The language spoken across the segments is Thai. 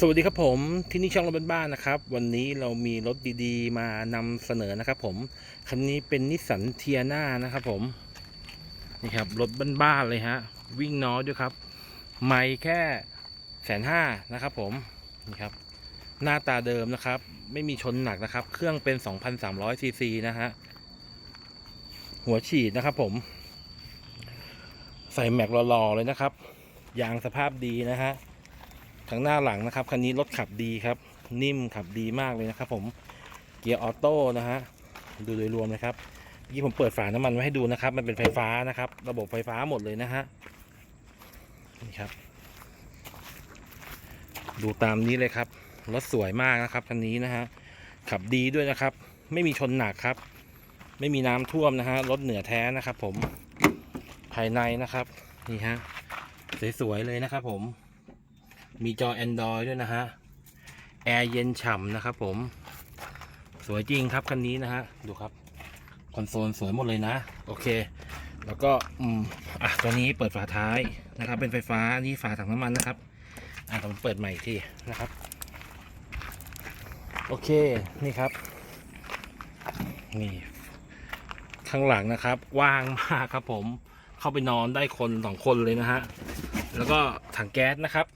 สวัสดีครับผมที่นี่ช่องรถบ้านๆนะครับ วันนี้เรามีรถดีๆ มานำเสนอนะครับผมคันนี้เป็นนิสสันเทียนานะครับผมนี่ครับรถบ้านๆเลยฮะวิ่งน้อยด้วยครับ ไม่แค่แสนห้านะครับผมนี่ครับหน้าตาเดิมนะครับ ไม่มีชนหนักนะครับ เครื่องเป็น 2,300ซีซีนะฮะหัวฉีดนะครับผม ใส่แม็กหล่อๆเลยนะครับยางสภาพดีนะฮะ ทั้งหน้าหลังนะครับคันนี้รถขับดีครับ นิ่มขับดีมากเลยนะครับ ผมเกียร์ออโต้นะฮะดูโดยรวมนะครับเมื่อกี้ผมเปิดฝาน้ำมันไว้ให้ดูนะครับ มันเป็นไฟฟ้านะครับ ระบบไฟฟ้าหมดเลยนะฮะนี่ครับ ดูตามนี้เลยครับรถสวยมากนะครับคันนี้นะฮะขับดีด้วยนะครับ ไม่มีชนหนักครับ ไม่มีน้ำท่วมนะฮะรถเหนือแท้นะครับ ผมภายในนะครับนี่ฮะสวยๆเลยนะครับผม มีจอ Android ด้วยนะฮะ แอร์เย็นฉ่ำนะครับผม สวยจริงครับคันนี้นะฮะ ดูครับ คอนโซลสวยหมดเลยนะ โอเค แล้วก็อืมอะตัวนี้เปิดฝาท้ายนะครับ เป็นไฟฟ้า นี่ฝาถังน้ำมันนะครับ อะผมเปิดใหม่อีกทีนะครับ โอเค นี่ครับ นี่ ข้างหลังนะครับ ว่างมากครับผม เข้าไปนอนได้คนสองคนเลยนะฮะ แล้วก็ถังแก๊สนะครับ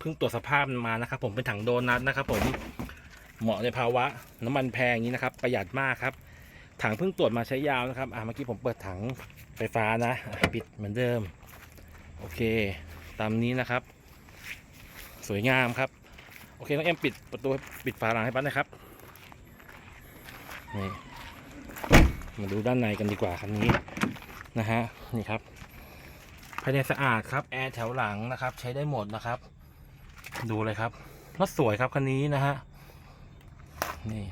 เพิ่งตรวจสภาพมันมานะครับ ผมเป็นถังโดนัทนะครับ ผมเหมาะในภาวะน้ำมันแพงอย่างนี้นะครับ ประหยัดมากครับ ถังเพิ่งตรวจมาใช้ยาวนะครับอ่าเมื่อกี้ผมเปิดถังไฟฟ้านะอะปิดเหมือนเดิม โอเค ตามนี้นะครับ สวยงามครับ โอเคน้องเอ็มปิดประตูปิดฝาหลังให้ปั๊บนะครับนี่มาดูด้านในกันดีกว่าคันนี้นะฮะนี่ครับภายในสะอาดครับแอร์แถวหลังนะครับ ใช้ได้หมดนะครับ ดูเลยครับรถสวยครับคันนี้นะฮะนี่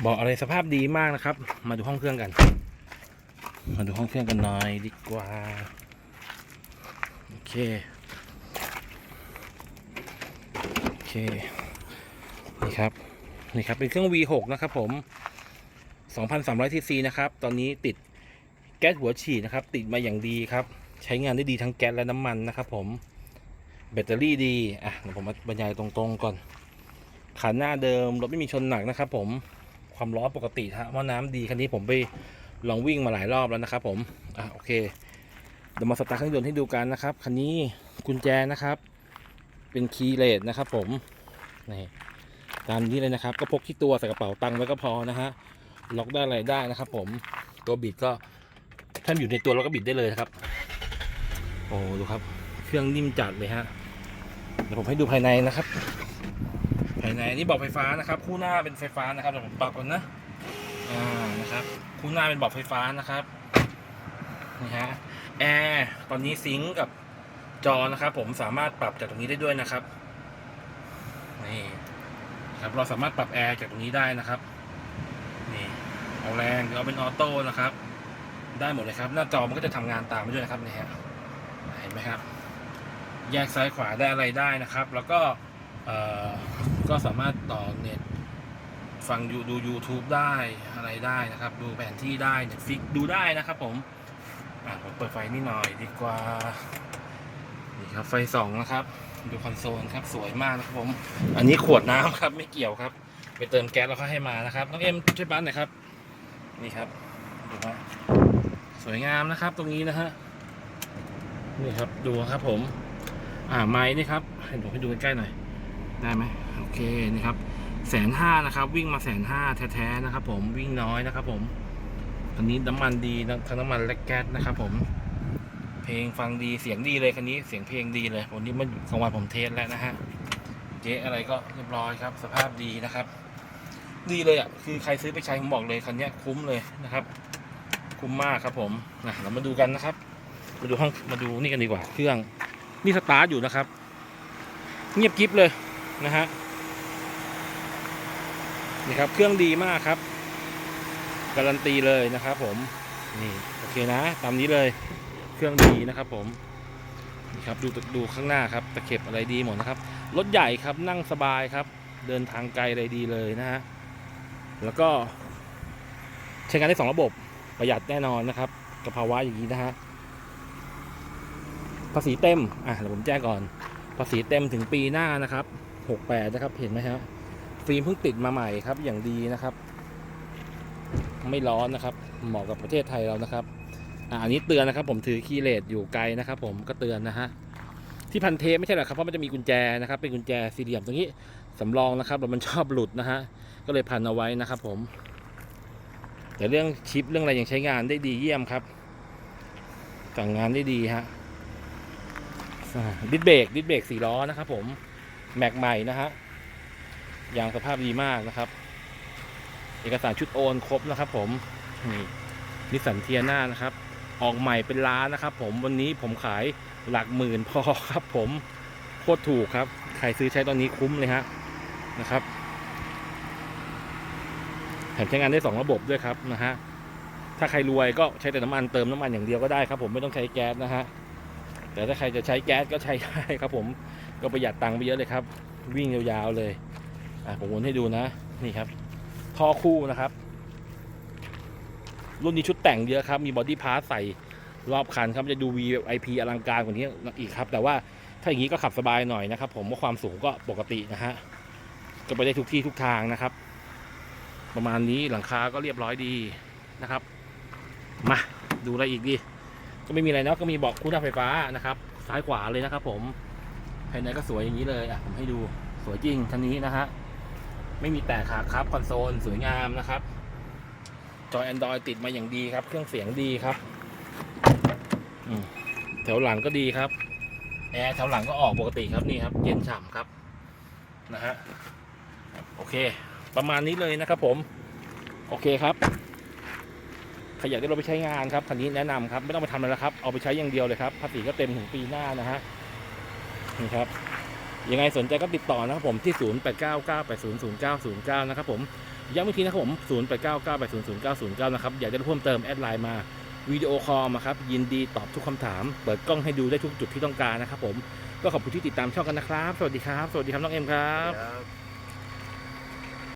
เบอกอะไรสภาพดีมากนะครับ มาดูห้องเครื่องกัน มาดูห้องเครื่องกันหน่อยดีกว่าโอเคโอเคนี่ครับนี่ครับเป็นเครื่อง V6 นะครับผม 2,300 cc นะครับ ตอนนี้ติดแก๊สหัวฉีดนะครับ ติดมาอย่างดีครับ ใช้งานได้ดีทั้งแก๊สและน้ำมันนะครับผม แบตเตอรี่ดี อะเดี๋ยวผมมาบรรยายตรงๆก่อนขาหน้าเดิมรถไม่มีชนหนักนะครับผมความร้อนปกติฮะว่าน้ำดีคันนี้ผมไปลองวิ่งมาหลายรอบแล้วนะครับผมอะโอเคเดี๋ยวมาสตาร์ทเครื่องยนต์ให้ดูกันนะครับคันนี้กุญแจนะครับ เป็นคีย์เลสนะครับ ผมนี่ตามนี้เลยนะครับ ก็พกที่ตัวใส่กระเป๋าตังค์ไว้ก็พอนะฮะล็อกได้อะไรได้นะครับ ผมตัวบิดก็ถ้าอยู่ในตัวเราก็บิดได้เลยนะครับ โอ้ดูครับ เครื่องนิ่มจัดเลยฮะ เดี๋ยวผมให้ดูภายในนะครับ ภายในนี่บอกไฟฟ้านะครับ คู่หน้าเป็นไฟฟ้านะครับเดี๋ยวผมปรับก่อนนะอ่านะครับ คู่หน้าเป็นบอกไฟฟ้านะครับนี่ฮะแอร์ตอนนี้ซิงก์กับจอนะครับ ผมสามารถปรับจากตรงนี้ได้ด้วยนะครับนี่ครับเราสามารถปรับแอร์จากตรงนี้ได้นะครับนี่เอาแรงหรือเอาเป็นออโต้นะครับ ได้หมดเลยครับ หน้าจอมันก็จะทำงานตามไปด้วยนะครับนี่ฮะเห็นไหมครับ แยกซ้ายขวาได้อะไรได้นะครับ แล้วก็ก็สามารถต่อเน็ตฟังดูดู YouTube ได้อะไรได้นะครับ ดูแผนที่ได้เน็ตฟิกดูได้นะครับผมอะผมเปิดไฟนี่หน่อยดีกว่า นี่ครับไฟสองนะครับ ดูคอนโซลครับสวยมากนะครับผม อันนี้ขวดน้ำครับ ไม่เกี่ยวครับ ไปเติมแก๊สแล้วเขาให้มานะครับน้องเอ็มช่วยปั้นหน่อยครับ นี่ครับดูฮะสวยงามนะครับ ตรงนี้นะฮะนี่ครับดูครับผม อ่าไม้นี่ครับให้ผมให้ดูใกล้ๆหน่อย ได้ไหมโอเคนี่ครับแสนห้านะครับ วิ่งมาแสนห้าแท้ๆนะครับผมวิ่งน้อยนะครับผมคันนี้น้ำมันดีทั้งน้ำมันและแก๊สนะครับผม เพลงฟังดีเสียงดีเลยคันนี้เสียงเพลงดีเลยวันนี้มันกลางวันผมเทสแล้วนะฮะเจ๊อะไรก็เรียบร้อยครับ สภาพดีนะครับ ดีเลยอะคือใครซื้อไปใช้ผมบอกเลยคันนี้คุ้มเลยนะครับ คุ้มมากครับผมนะเรามาดูกันนะครับ มาดูห้องมาดูนี่กันดีกว่าเครื่อง นี่สตาร์ทอยู่นะครับ เงียบกริบเลยนะฮะนี่ครับ เครื่องดีมากครับ การันตีเลยนะครับผม นี่โอเคนะ ตามนี้เลย เครื่องดีนะครับผม นี่ครับดูดูข้างหน้าครับตะเข็บอะไรดีหมดนะครับ รถใหญ่ครับนั่งสบายครับ เดินทางไกลอะไรดีเลยนะฮะ แล้วก็ใช้งานได้สองระบบประหยัดแน่นอนนะครับกับภาวะอย่างนี้นะฮะ ภาษีเต็ม อะเดี๋ยวผมแจ้งก่อน ภาษีเต็มถึงปีหน้านะครับหกแปดนะครับ เห็นไหมครับ ฟิล์มเพิ่งติดมาใหม่ครับ อย่างดีนะครับ ไม่ร้อนนะครับ เหมาะกับประเทศไทยเรานะครับอ่าอันนี้เตือนนะครับ ผมถือคีย์เลสอยู่ไกลนะครับ ผมก็เตือนนะฮะ ที่พันเทปไม่ใช่หรอกครับ เพราะมันจะมีกุญแจนะครับ เป็นกุญแจสี่เหลี่ยมตรงนี้สำรองนะครับแล้วมันชอบหลุดนะฮะ ก็เลยพันเอาไว้นะครับ ผม แต่เรื่องชิปเรื่องอะไรยังใช้งานได้ดีเยี่ยมครับสั่งงานได้ดีฮะ ดิสเบรกดิสเบรกสี่ล้อนะครับผม แม็กใหม่นะฮะยางสภาพดีมากนะครับ เอกสารชุดโอนครบนะครับ ผมนี่นิสสันเทียน่านะครับ ออกใหม่เป็นล้านนะครับ ผมวันนี้ผมขายหลักหมื่นพอครับผมโคตรถูกครับ ใครซื้อใช้ตอนนี้คุ้มเลยฮะนะครับแถมใช้งานได้สองระบบด้วยครับนะฮะ ถ้าใครรวยก็ใช้แต่น้ำมันเติมน้ำมันอย่างเดียวก็ได้ครับผมไม่ต้องใช้แก๊สนะฮะ แต่ถ้าใครจะใช้แก๊สก็ใช้ได้ครับผมก็ประหยัดตังค์ไปเยอะเลยครับ วิ่งยาวๆเลยอะผมวนให้ดูนะนี่ครับท่อคู่นะครับ รุ่นนี้ชุดแต่งเยอะครับ มีบอดี้พาร์ทใส่รอบคันครับจะดู VIP อลังการกว่านี้อีกครับ แต่ว่าถ้าอย่างนี้ก็ขับสบายหน่อยนะครับ ผมว่าความสูงก็ปกตินะฮะก็ไปได้ทุกที่ทุกทางนะครับ ประมาณนี้หลังคาก็เรียบร้อยดีนะครับ มาดูอะไรอีกดี ก็ไม่มีอะไรนะก็มีเบาะคู่หน้าไฟฟ้านะครับ ซ้ายขวาเลยนะครับ ผมภายในก็สวยอย่างนี้เลยอะผมให้ดูสวยจริงคันนี้นะฮะไม่มีแตกขาครับคอนโซลสวยงามนะครับจอ Android ติดมาอย่างดีครับ เครื่องเสียงดีครับแถวหลังก็ดีครับแอร์แถวหลังก็ออกปกติครับนี่ครับ เย็นฉ่ำครับนะฮะโอเค ประมาณนี้เลยนะครับผม โอเคครับ ครอยากได้รถไปใช้งานครับคันนี้แนะนำครับไม่ต้องไปทำอะไรแล้วครับเอาไปใช้อย่างเดียวเลยครับภาษีก็เต็มถึงปีหน้านะฮะนี่ครับยังไงสนใจก็ติดต่อนะครับผมที่ 0899800909 นะครับผมย้ำอีกทีนะครับผม 0899800909 นะครับ อยากจะได้เพิ่มเติมแอดไลน์มาวิดีโอคอลมาครับ ยินดีตอบทุกคำถาม เปิดกล้องให้ดูได้ทุกจุดที่ต้องการนะครับผม ก็ขอบคุณที่ติดตามช่องกันนะครับ สวัสดีครับ สวัสดีครับน้องเอ็มครับครับ